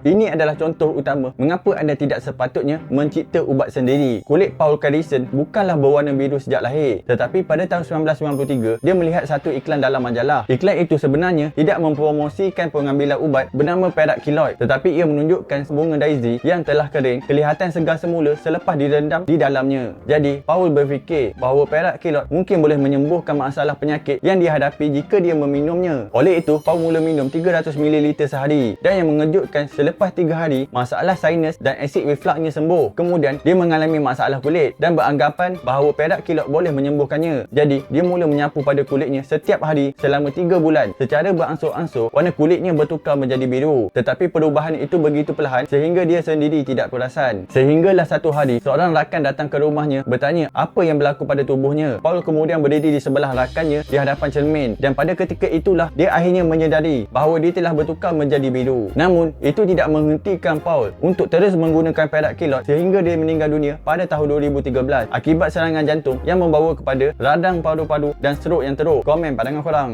Ini adalah contoh utama mengapa anda tidak sepatutnya mencipta ubat sendiri. Kulit Paul Carison bukanlah berwarna biru sejak lahir. Tetapi pada tahun 1993, dia melihat satu iklan dalam majalah. Iklan itu sebenarnya tidak mempromosikan pengambilan ubat bernama perak kiloid. Tetapi ia menunjukkan bunga daisy yang telah kering kelihatan segar semula selepas direndam di dalamnya. Jadi, Paul berfikir bahawa perak kiloid mungkin boleh menyembuhkan masalah penyakit yang dihadapi jika dia meminumnya. Oleh itu, Paul mula minum 300 ml sehari. Dan yang mengejutkan selepas 3 hari, masalah sinus dan asid refluxnya sembuh. Kemudian, dia mengalami masalah kulit dan beranggapan bahawa perak kiloid boleh menyembuhkannya. Jadi, dia mula menyapu pada kulitnya setiap hari selama 3 bulan. Secara beransur-ansur, warna kulitnya bertukar menjadi biru. Tetapi perubahan itu begitu perlahan sehingga dia sendiri tidak perasan. Sehinggalah satu hari, seorang rakan datang ke rumahnya bertanya apa yang berlaku pada tubuhnya. Paul kemudian berdiri di sebelah rakannya di hadapan cermin dan pada ketika itulah dia akhirnya menyedari bahawa dia telah bertukar menjadi biru. Namun, itu tidak menghentikan Paul untuk terus menggunakan perak kilot sehingga dia meninggal dunia pada tahun 2013 akibat serangan jantung yang membawa kepada radang padu-padu dan strok yang teruk. Komen pandangan korang.